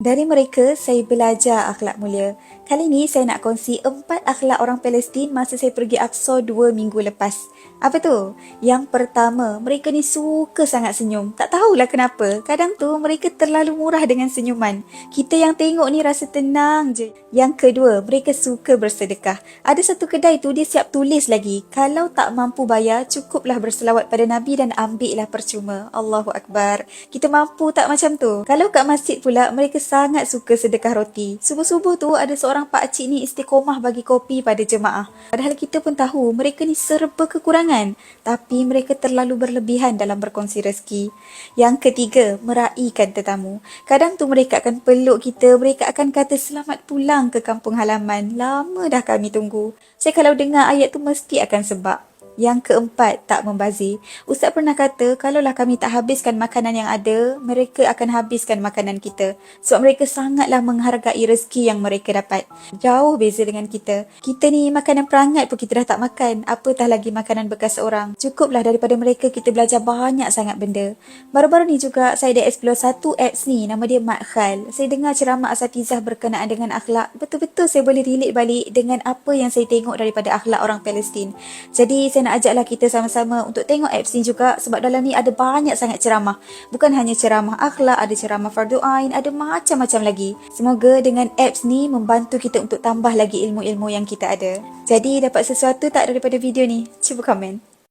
Dari mereka, saya belajar akhlak mulia. Kali ini saya nak kongsi empat akhlak orang Palestin masa saya pergi Aqsa dua minggu lepas. Apa tu? Yang pertama, mereka ni suka sangat senyum. Tak tahulah kenapa. Kadang tu mereka terlalu murah dengan senyuman. Kita yang tengok ni rasa tenang je. Yang kedua, mereka suka bersedekah. Ada satu kedai tu dia siap tulis lagi. Kalau tak mampu bayar, cukuplah berselawat pada Nabi dan ambillah percuma. Allahu Akbar. Kita mampu tak macam tu? Kalau kat masjid pula, mereka sangat suka sedekah roti. Subuh-subuh tu ada seorang pak cik ni istiqomah bagi kopi pada jemaah. Padahal kita pun tahu mereka ni serba kekurangan. Tapi mereka terlalu berlebihan dalam berkongsi rezeki. Yang ketiga, meraihkan tetamu. Kadang tu mereka akan peluk kita, mereka akan kata selamat pulang ke kampung halaman. Lama dah kami tunggu. Saya kalau dengar ayat tu mesti akan sebab. Yang keempat, tak membazir. Ustaz pernah kata, kalaulah kami tak habiskan makanan yang ada, mereka akan habiskan makanan kita. Sebab mereka sangatlah menghargai rezeki yang mereka dapat. Jauh beza dengan kita. Kita ni makanan perangat pun kita dah tak makan. Apatah lagi makanan bekas orang. Cukuplah daripada mereka kita belajar banyak sangat benda. Baru-baru ni juga saya dah explore satu apps ni, nama dia Madkhal. Saya dengar ceramah asatizah berkenaan dengan akhlak. Betul-betul saya boleh relate balik dengan apa yang saya tengok daripada akhlak orang Palestin. Jadi saya nak ajaklah kita sama-sama untuk tengok apps ni juga sebab dalam ni ada banyak sangat ceramah. Bukan hanya ceramah akhlak, ada ceramah fardu ain, ada macam-macam lagi. Semoga dengan apps ni membantu kita untuk tambah lagi ilmu-ilmu yang kita ada. Jadi dapat sesuatu tak daripada video ni? Cuba komen.